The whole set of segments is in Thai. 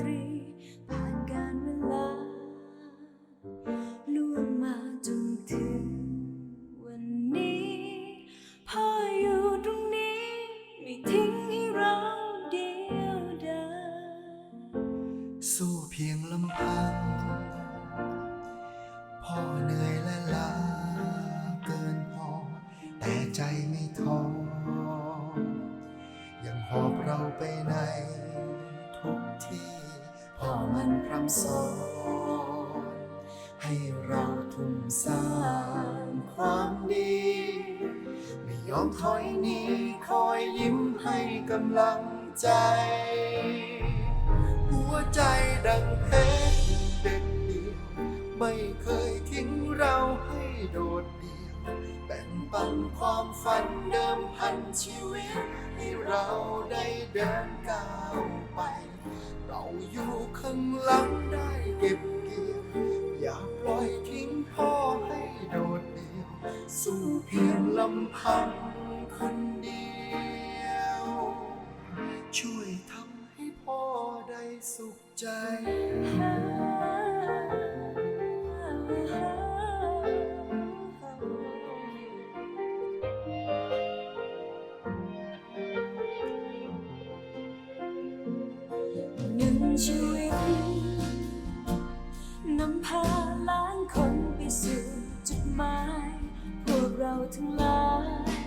putri akan love. ปันความฝันเดิมพันชีวิต ให้เราได้เดินก้าวไป เราอยู่ข้างหลังได้เก็บเกี่ยว อย่าปล่อยทิ้งพ่อให้โดดเดี่ยว สู้เพียงลำพังคนเดียว ช่วยทำให้พ่อได้สุขใจ ทั้งหลาย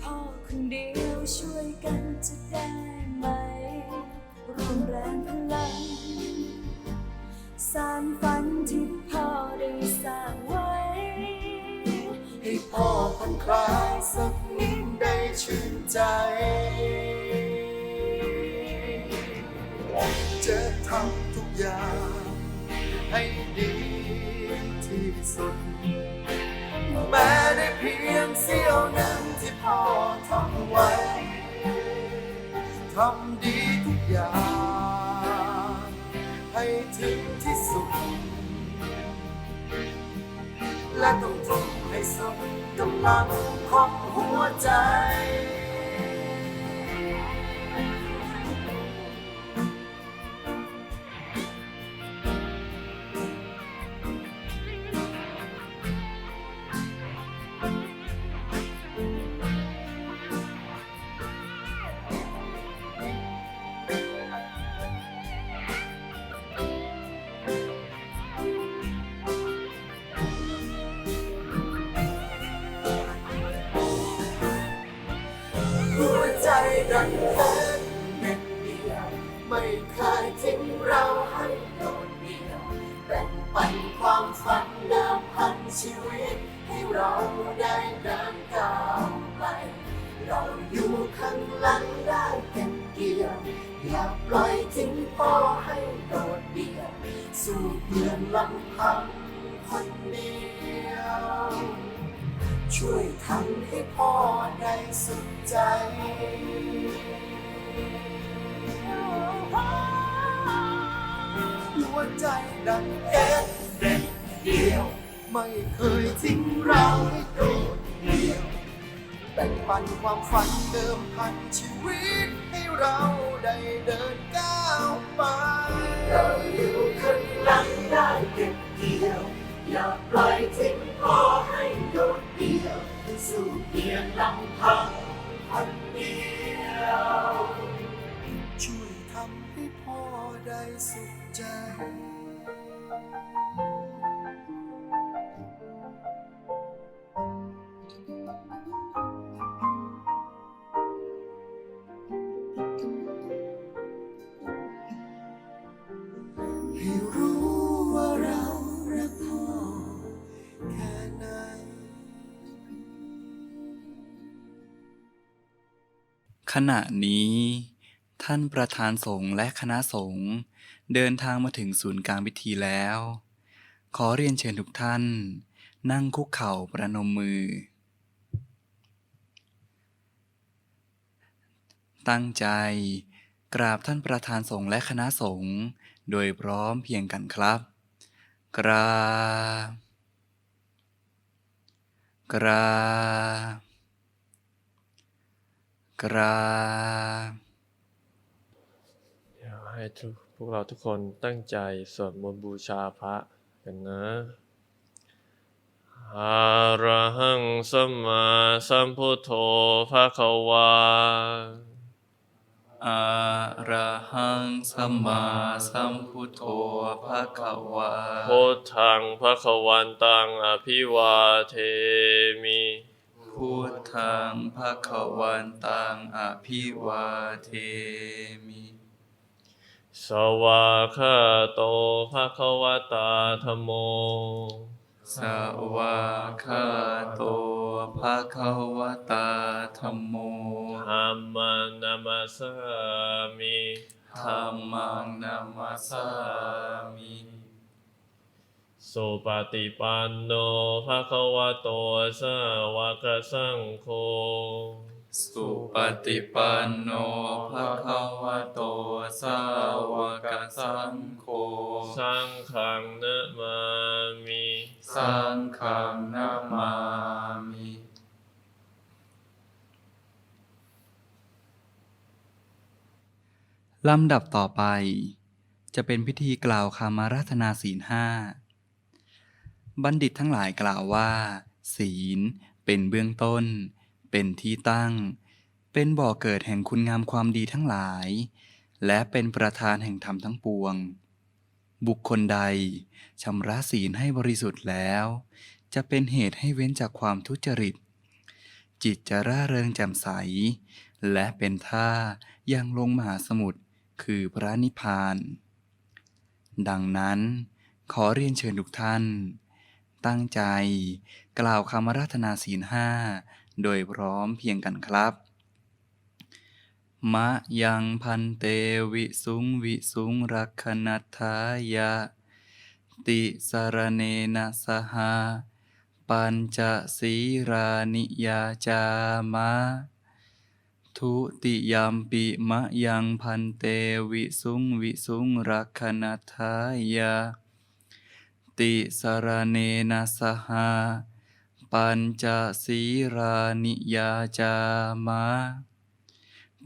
พ่อคนเดียวช่วยกันจะได้ไหมรวมแรงพลังสารฝันที่พ่อได้สร้างไว้ ให้พ่อผ่อนคลายสักนิดได้ชื่นใจ เสี้ยวหนึ่งที่พ่อทำไว้ ทำดีทุกอย่าง ให้ถึงที่สุด และต้องทุ่มให้สุดกำลังของหัวใจ ใจดังเพชรเด็ดเดียว ไม่เคยทิ้งเราให้โดดเดี่ยว แบ่งปันความฝันเดิมพันชีวิตให้เราได้เดินก้าวไปเราอยู่ข้างหลังได้เก็บเกี่ยว อย่าปล่อยทิ้งพอให้โดดเดี่ยว สู่เพียงลำพัง ให้รู้ว่าเรารักพ่อแค่ไหน ขณะนี้ ท่านประธานสงฆ์และคณะสงฆ์เดินทางมาถึงศูนย์กลางพิธีแล้ว ขอเรียนเชิญทุกท่าน นั่งคุกเข่าประนมมือ ตั้งใจ กราบท่านประธานสงฆ์และคณะสงฆ์โดยพร้อมเพียงกันครับ กราบกราบกราบอยา ให้ทุกพวกเราทุกคนตั้งใจสวดมนต์บูชาพระกันนะอะระหังสัมมาสัมพุทโธภะคะวาอะระหังสัมมาสัมพุทโธภะคะวาพุทธังภะคะวันตังอภิวาเทมิพุทธงภะคะวันตังอภิวาเทมิ สวาคาโตภะคะวตาธมโม สวากขาโตภะคะวตาธัมโมธัมมานามาสามิธัมมังนามัสสามิสุปฏิปันโนภะคะวะโตสาวกสังโฆ สุปฏิปันโนภะคะวะโต สาวกสังโฆ สังฆังนะมามิ สังฆังนามามิ ลำดับต่อไป จะเป็นพิธีกล่าวคำอาราธนาศีลห้า บัณฑิตทั้งหลายกล่าวว่า ศีลเป็นเบื้องต้น เป็นที่ตั้ง เป็นบ่อเกิดแห่งคุณงามความดีทั้งหลาย และเป็นประธานแห่งธรรมทั้งปวง บุคคลใดชำระศีลให้บริสุทธิ์แล้ว จะเป็นเหตุให้เว้นจากความทุจริต จิตจะร่าเริงแจ่มใส และเป็นท่ายังลงมหาสมุทรคือพระนิพพาน ดังนั้น ขอเรียนเชิญทุกท่าน ตั้งใจกล่าวคำราธนาศีลห้า โดยพร้อมเพียงกันครับ มะยังพันเตวิสุงวิสุงรักขณทธายะ ติสารเนนะสหา ปัญจศีรานิยาจามะทุติยามปิมะยังพันเตวิสุงวิสุงรักขณทายาติสารเนนะสหา ปัญจศีรานิยาจามะ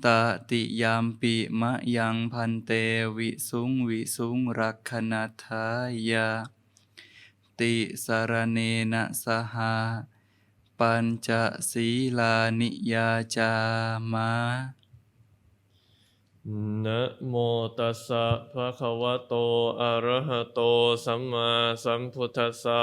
ตติยามปิมะยังพันเตวิสุงวิสุงรักขณทายาติสารเนนะสหา ปัญจศีลานิยาจามะนะโมตัสสะภะคะวะโตอะระหะโต สัมมาสัมพุทธัสสะ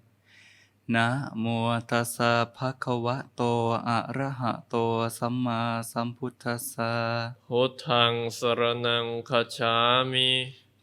นะโมตัสสะภะคะวะโต อะระหะโต สัมมาสัมพุทธัสสะพุทธังสรณังคัจฉามิ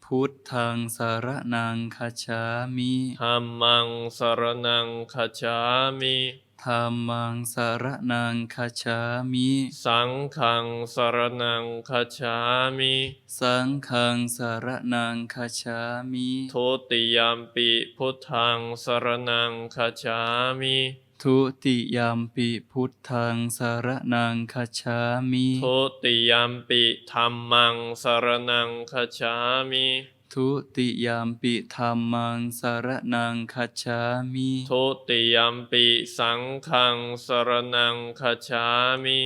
พุทธังสารนังคาชามิธัมมังสรณังคัจฉามิ ธัมมังสารนังคาชามิ สังฆังสรณังคัจฉามิ สังฆังสารนังคาชามิทุติยามปิพุทธังสรณังคัจฉามิทุติยามปิพุทธังสารนังคาชามิทุติยามปิธัมมังสรณังคัจฉามิ ทุติยามปิธัมมังสารนังคาชามิทุติยามปิสังฆังสรณังคัจฉามิ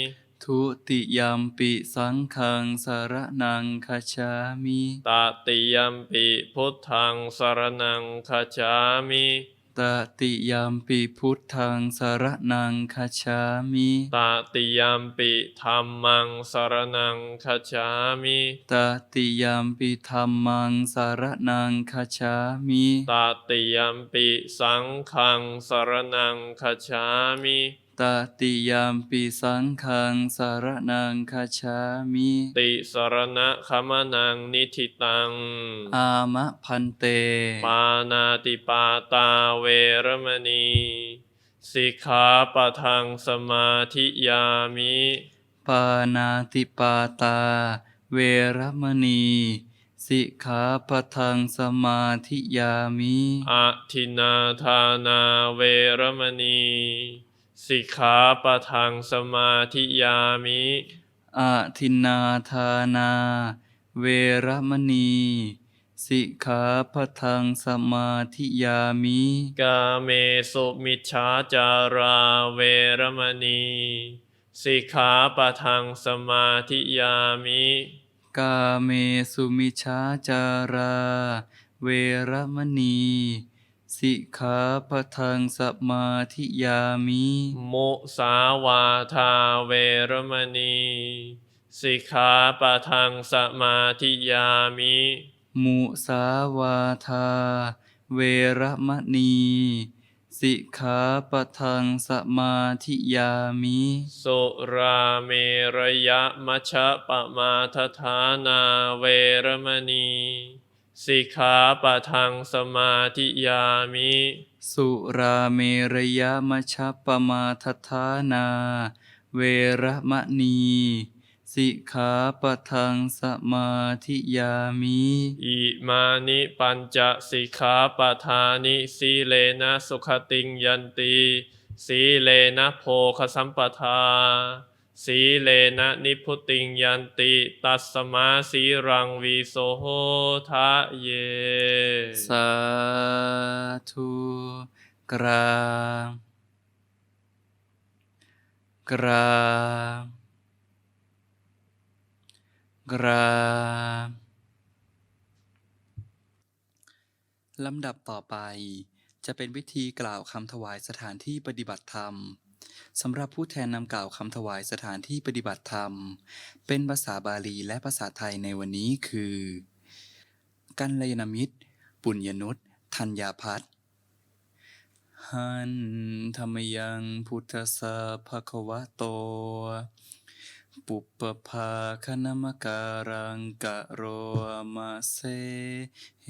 ทุติยามปิสังฆังสารนังคาชามิตติยามปิพุทธังสรณังคัจฉามิ ตติยามปิพุทธังสารนังคาชามิตติยามปิธัมมังสรณังคัจฉามิตติยามปิธัมมังสารนังคาชามิตติยามปิสังฆังสรณังคัจฉามิ ตติยามปิสังฆังสารนังคาชามิติสรณะขมนังนิธิตัง อามะพันเต ปานาติปาตาเวรมณีสิกขาปะทังสมาธิยามิ ปานาติปาตา เวรมณีสิกขาปะทังสมาธิยามิอะทินนาทานาเวรมณี สิกขาปะทังสมาธิยามิอาทินนาทานา เวรมณี สิกขาปะทังสมาธิยามิ กาเมสุมิชฌาจาราเวรมณี สิกขาปะทังสมาธิยามิ กาเมสุมิชาจารา เวรมณี สิกขาปะทังสมาธิยามิมุสาวาทาเวรมณีสิกขาปะทังสมาธิยามิมุสาวาทาเวรมณีสิกขาปะทังสมาธิยามิสุราเมรยะมัชฌะปะมาทฐานาเวรมณี สิกขาปะทังสมาธิยามิ สุราเมรยมชฌปมาทฐานา เวระมณี สิกขาปะทังสมาธิยามิอิมานิปัญจสิกขาปทานิสีเลนะสุขติงยันติสีเลนะโภคสัมปทา สีเลนะนิพุติงยันติตัสมาสีรังวีโสโหทะเย สาธุกรากรากราลำดับต่อไปจะเป็นพิธีกล่าวคำถวายสถานที่ปฏิบัติธรรม สำหรับผู้แทนนำกล่าวคำถวายสถานที่ปฏิบัติธรรม เป็นภาษาบาลีและภาษาไทยในวันนี้คือ กัลยาณมิตร ปุญญนุษธัญญาพัฒหันธรรมยังพุทธสสะภควะโต ปุปปภาคณมการังกะโรมาเซเฮ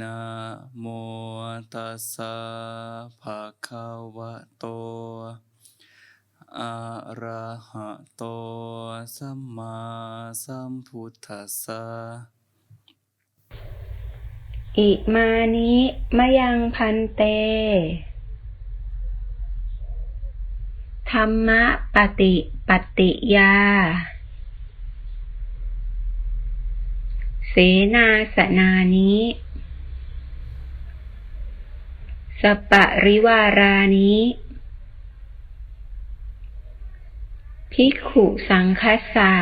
นะโมตัสสะภะคะวะโต อะระหะโต สัมมาสัมพุทธัสสะ อิมานิมะยังพันเต ธรรมะปฏิปฏิยา เสนาสนานิ สปะริวารานิภิกขุสังคัสสะ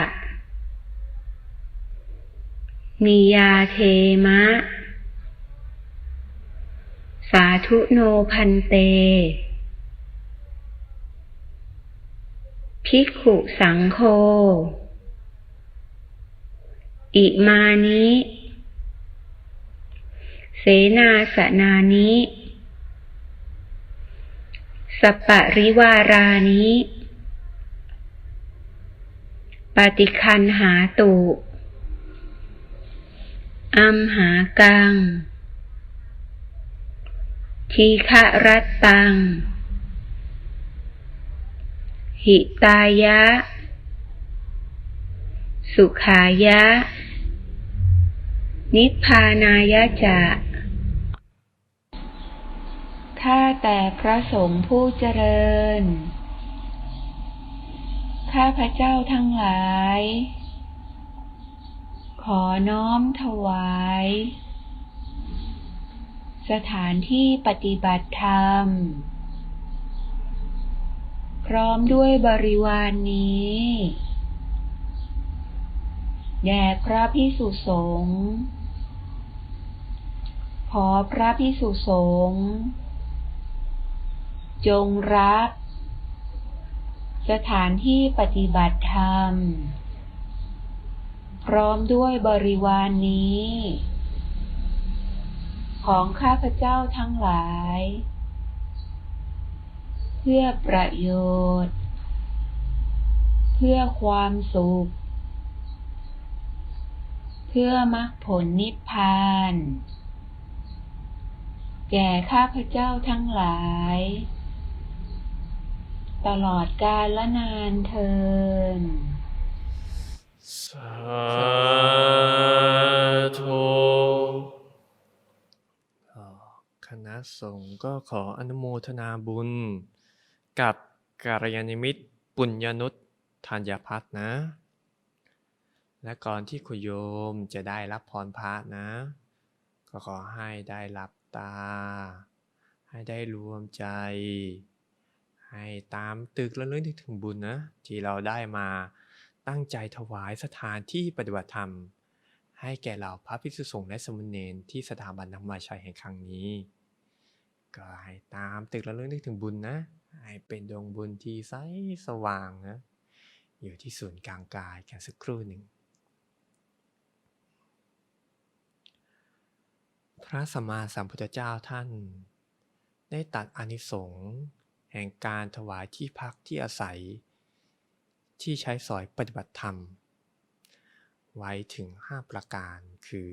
นิยาเทมะ สาธุโนพันเต ภิกขุสังโฆ อิมานิ เสนาสนานิ สปะริวารานิปฏิคันหาตุอัมหากัง ทีฆะรัตตัง หิตายะ สุขายะ นิพพานายะจะ ข้าแต่พระสงฆ์ผู้เจริญ ข้าพระเจ้าทั้งหลาย ขอน้อมถวาย สถานที่ปฏิบัติธรรม พร้อมด้วยบริวารนนี้ แด่พระพิสุสงฆ์ขอพระพิสุสงฆ์ จงรับ สถานที่ปฏิบัติธรรม พร้อมด้วยบริวารนนี้ ของข้าพเจ้าทั้งหลาย เพื่อประโยชน์ เพื่อความสุข เพื่อมรรคผลนิพพานแก่ข้าพเจ้าทั้งหลาย ตลอดกาลและนานเทินสาธุคณะสงฆ์ก็ขออนุโมทนาบุญ กับการยานิมิตปุญญนุษธัญพัฒนะ และก่อนที่คุโยมจะได้รับพรพระนะ ก็ขอให้ได้หลับตา ให้ได้รวมใจ ให้ตามตึกและเรื่องที่ถึงบุญนะ ที่เราได้มาตั้งใจถวายสถานที่ปฏิบัติธรรม ให้แก่เหล่าพระภิกษุสงฆ์และสมณเณรที่สถาบันธรรมชัยแห่งครั้งนี้ ก็ให้ตามตึกและเรื่องที่ถึงบุญนะ ให้เป็นดวงบุญที่ใสสว่างนะอยู่ที่ศูนย์กลางกายกันสักครู่หนึ่ง พระสัมมาสัมพุทธเจ้าท่าน ได้ตัดอานิสงส์ แห่งการถวายที่พักที่อาศัย ที่ใช้สอยปฏิบัติธรรม ไว้ถึง 5 ประการคือ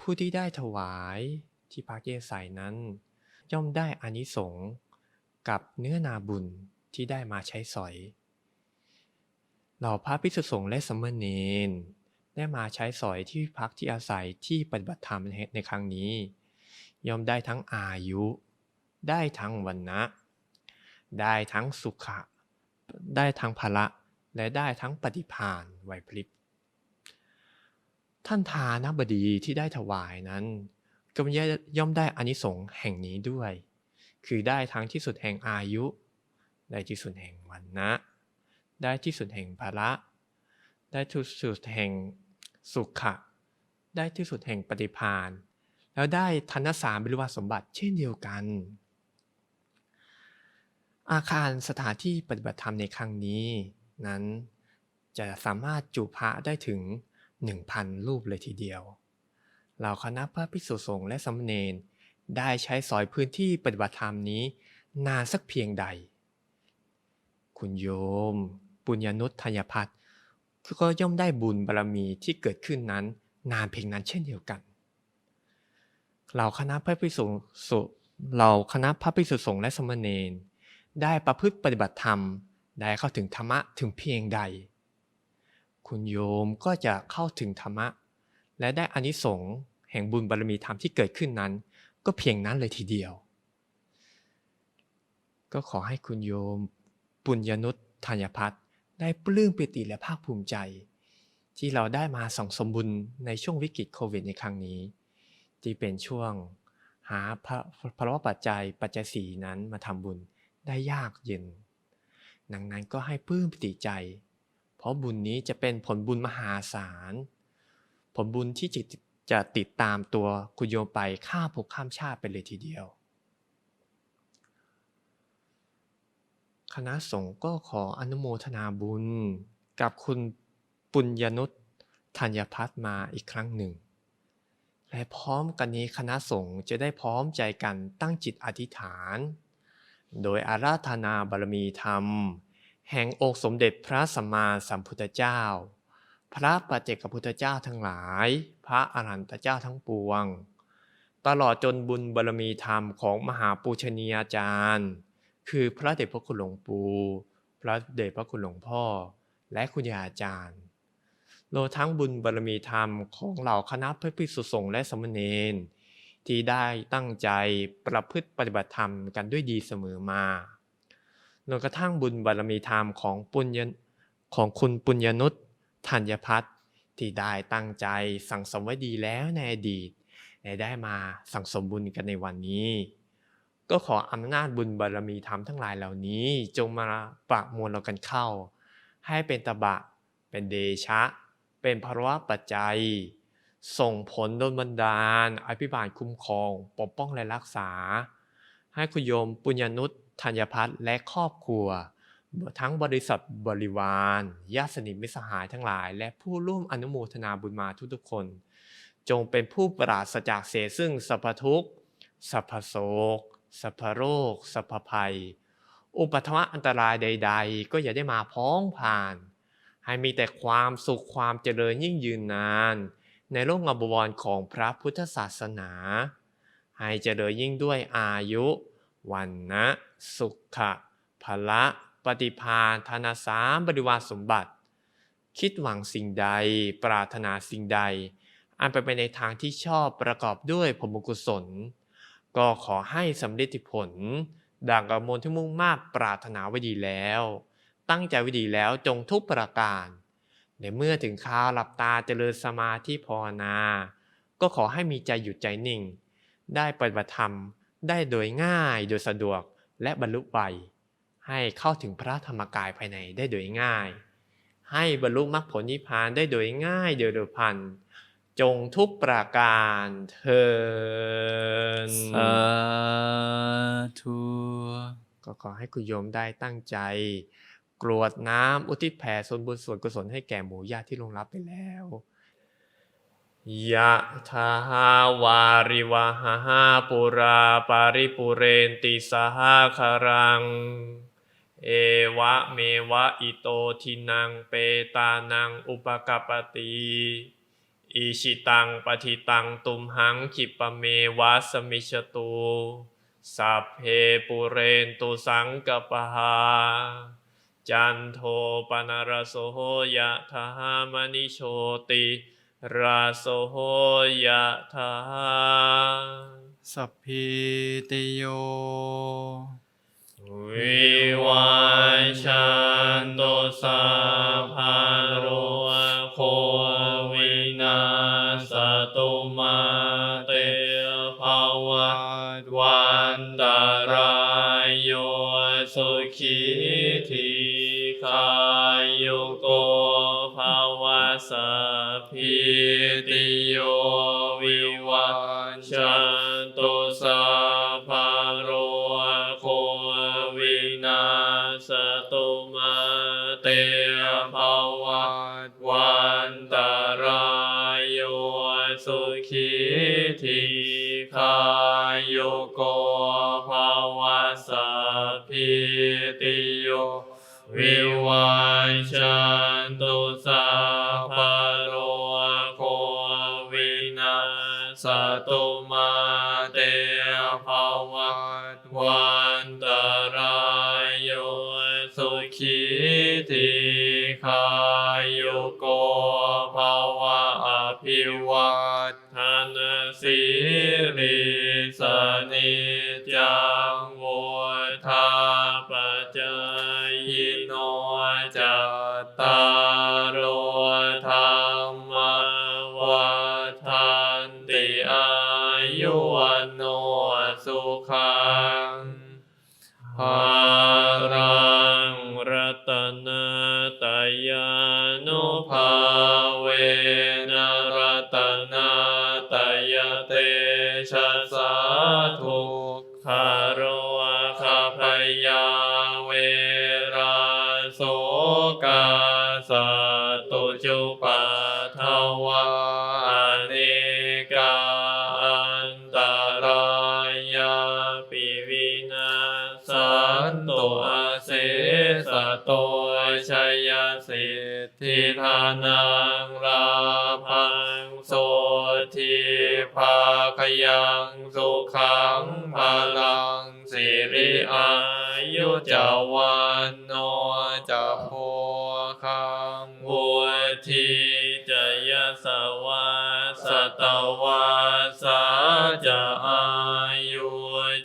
ผู้ที่ได้ถวายที่พักที่อาศัยนั้น ย่อมได้อานิสงส์กับเนื้อนาบุญที่ได้มาใช้สอยเหล่าพระภิกษุสงฆ์และสมเณรได้มาใช้สอยที่พักที่อาศัยที่ปฏิบัติธรรมในครั้งนี้ ย่อมได้ทั้งอายุ ได้ทั้งวันนะ ได้ทั้งสุขะ ได้ทั้งพละ และได้ทั้งปฏิพานไหวพริบ ท่านทานบดีที่ได้ถวายนั้นก็ย่อมได้อานิสงส์แห่งนี้ด้วย คือได้ทั้งที่สุดแห่งอายุ ได้ที่สุดแห่งวันนะ ได้ที่สุดแห่งพละ ได้ที่สุดแห่งสุขะ ได้ที่สุดแห่งปฏิพานแล้วได้ธนสารบริวาสมบัติเช่นเดียวกัน อาคารสถานที่ปฏิบัติธรรมในครั้งนี้ นั้น จะสามารถจุพระได้ถึง 1,000 รูปเลยทีเดียว เหล่าคณะพระภิกษุสงฆ์และสามเณรได้ใช้สอยพื้นที่ปฏิบัติธรรมนี้ นานสักเพียงใด คุณโยม ปุญญนุษธัญพัฒน์ก็ย่อมได้บุญบารรมีที่เกิดขึ้นนั้น นานเพียงนั้นเช่นเดียวกัน เหล่าคณะพระภิกษุสงฆ์เหล่าคณะพระภิกษุสงฆ์และสามเณร ได้ประพฤติปฏิบัติธรรม ได้เข้าถึงธรรมะถึงเพียงใด คุณโยมก็จะเข้าถึงธรรมะ และได้อานิสงส์แห่งบุญบารมีธรรมที่เกิดขึ้นนั้น ก็เพียงนั้นเลยทีเดียว ก็ขอให้คุณโยม ปุญญนุษธัญพัฒน์ได้ปลื้มปิติและภาคภูมิใจ ที่เราได้มาส่องสมบุญในช่วงวิกฤตโควิดในครั้งนี้ ที่เป็นช่วงหาพระพระปัจจัยปัจจัยสีนั้นมาทำบุญ ได้ยากเย็น ดังนั้นก็ให้ปลื้มปิติใจ เพราะบุญนี้จะเป็นผลบุญมหาศาล ผลบุญที่จะจะติดตามตัวคุณโยมไปข้ามภพข้ามชาติไปเลยทีเดียว คณะสงฆ์ก็ขออนุโมทนาบุญกับคุณปุญญนุษธัญพัฒน์มาอีกครั้งหนึ่ง และพร้อมกันนี้คณะสงฆ์จะได้พร้อมใจกันตั้งจิตอธิษฐาน โดยอาราธนาบารมีธรรม แห่งองค์สมเด็จพระสัมมาสัมพุทธเจ้า พระปัจเจกพุทธเจ้าทั้งหลาย พระอรหันตเจ้าทั้งปวง ตลอดจนบุญบารมีธรรมของมหาปูชนียาจารย์ คือพระเดชพระคุณหลวงปู่พระเดชพระคุณหลวงพ่อ และคุณยาอาจารย์รวมทั้งบุญบารมีธรรมของเหล่าคณะพระภิกษุสงฆ์และสามเณร ที่ได้ตั้งใจประพฤติปฏิบัติธรรมกันด้วยดีเสมอมาจนกระทั่งบุญบารมีธรรมของปุญญของคุณปุญญนุษธัญพัฒน์ที่ได้ตั้งใจสั่งสมไว้ดีแล้วในอดีตได้มาสั่งสมบุญกันในวันนี้ ก็ขออำนาจบุญบารมีธรรมทั้งหลายเหล่านี้ จงมาประมวลเรากันเข้า ให้เป็นตบะ เป็นเดชะ เป็นภาวะปัจจัย ส่งผลโดนบันดาล อภิบาลคุ้มครอง ปกป้องและรักษา ให้คุณโยมปุญญนุษธัญพัฒน์และครอบครัว ทั้งบริษัทบริวารญาติสนิทมิสหายทั้งหลาย และผู้ร่วมอนุโมทนาบุญมาทุกๆคน จงเป็นผู้ปราศจากเศษซึ่งสัพพทุกสัพพโศกสัพพโรคสัพพภัย อุปัทวะอันตรายใด ๆ ก็อย่าได้มาพ้องผ่าน ให้มีแต่ความสุขความเจริญยิ่งยืนนาน ในโลกงบวรของพระพุทธศาสนา ให้เจริญยิ่งด้วยอายุ วันนะสุขะพละปฏิภาณธนาสามบริวารสมบัติ คิดหวังสิ่งใดปรารถนาสิ่งใด อันไปไปในทางที่ชอบประกอบด้วยผลบุญกุศล ก็ขอให้สำเร็จผล ดังกระมวลที่มุ่งมา่ปรารถนาไว้ดีแล้ว ตั้งใจไว้ดีแล้วจงทุกประการ ในเมื่อถึงคราวหลับตาเจริญสมาธิภาวนา ก็ขอให้มีใจหยุดใจนิ่ง ได้ปฏิบัติธรรมได้โดยง่ายโดยสะดวกและบรรลุไวให้เข้าถึงพระธรรมกายภายในได้โดยง่าย ให้บรรลุมรรคผลนิพพานได้โดยง่ายโดยเร็วพลันจงทุกประการเทินสาธุก็ขอให้คุณโยมได้ตั้งใจ กรวดน้ำอุทิศแผ่ส่วนบุญส่วนกุศลให้แก่หมู่ญาติที่ลงรับไปแล้วยะทาวาริวหาปุราปาริปุเรนติสหคารัง เอวะเมวะอิโตทินังเปตานังอุปกปปติอิชิตังปฏิตังตุมหังคิปเมวะสมิชตุสัพเพปุเรนตุสังกปหา จันโทปนรสโหยะธามณิโชติราโสโหยะธาสัพพิติโย วิวันชันตุสัพพะโรโควินาสตุมาเตภวัตวันตารายโยสุขี สัพพิติโยวิวัชันตุสัพพโรโควินาสตุมาเตภวัตวันตารายโยสุขีทีขายุโกภาวะสัพพิติโยวิวัชัน เตภวัตวันตรายโยสุขีทีขายุโกภาวะอภิวัตทนสิริสนิจัง กาสตุจุปาทวาเนกาอันตรายาปิวินาสันโตอาเสสะโตชัยสิทธิธานังลาพังโสทิภาคยังสุขังพลังสิริอายุจาวันโน วาสาจะอายุ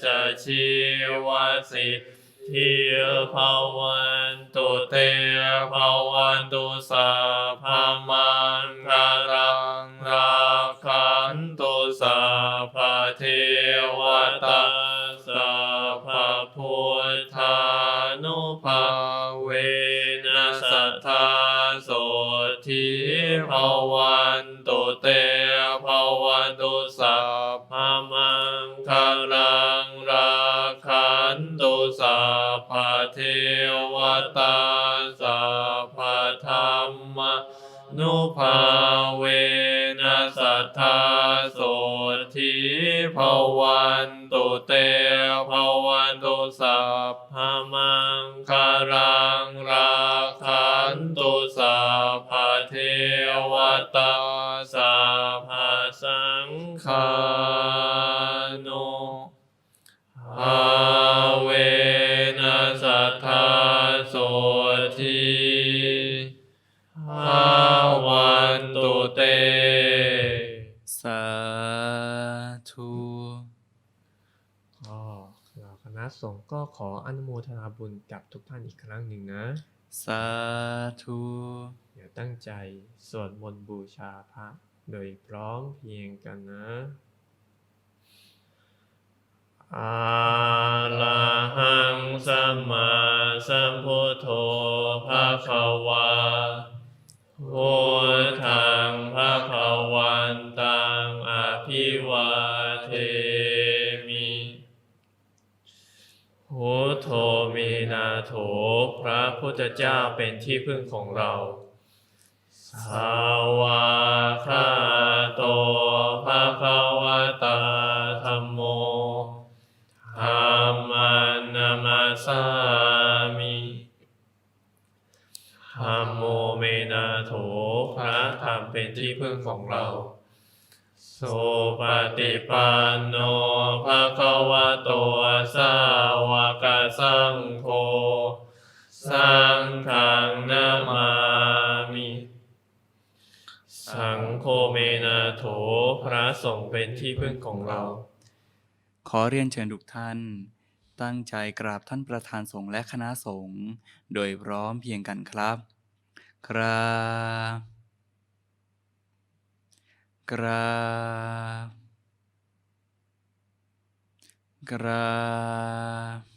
จะชีวสิทธิภาวันตุเตภาวันตุสัพพมังคารังราคันตุสัพพเทวตาสัพพพุทธานุภาเวนัสทธาโสทิภาวัน ทวตาสัพพธรรมนุภาเวนัสธาโสทิภวันตุเตภวันตุสัพพมังคารังราคันตุสัพพเทวตาสัพพสังฆา ทิภาวันตุเต สาธุสงฆ์ก็ขออนุโมทนาบุญกับทุกท่านอีกครั้งหนึ่งนะ สาธุเดี๋ยวตั้งใจสวดมนต์บูชาพระ โดยพร้อมเพรียงกันนะ อาลหังสัมมาสัมพุทโธภะคะวาพุทธังภะคะวันตังอภิวาเทมิพุทโธมีนาโถพระพุทธเจ้าเป็นที่พึ่งของเราสาวาคาโตภะคะวะตาธัมโม สามิธัมโมเมนาโถพระธรรมเป็นที่พึ่งของเราสุปฏิปันโนภะคะวะโตสาวกสังโฆสังฆังนามามิ สังโฆเมนาโถพระสงฆ์เป็นที่พึ่งของเรา ขอเรียนเชิญทุกท่าน ตั้งใจกราบท่านประธานสงฆ์และคณะสงฆ์โดยพร้อมเพียงกันครับ ครับกราบกราบ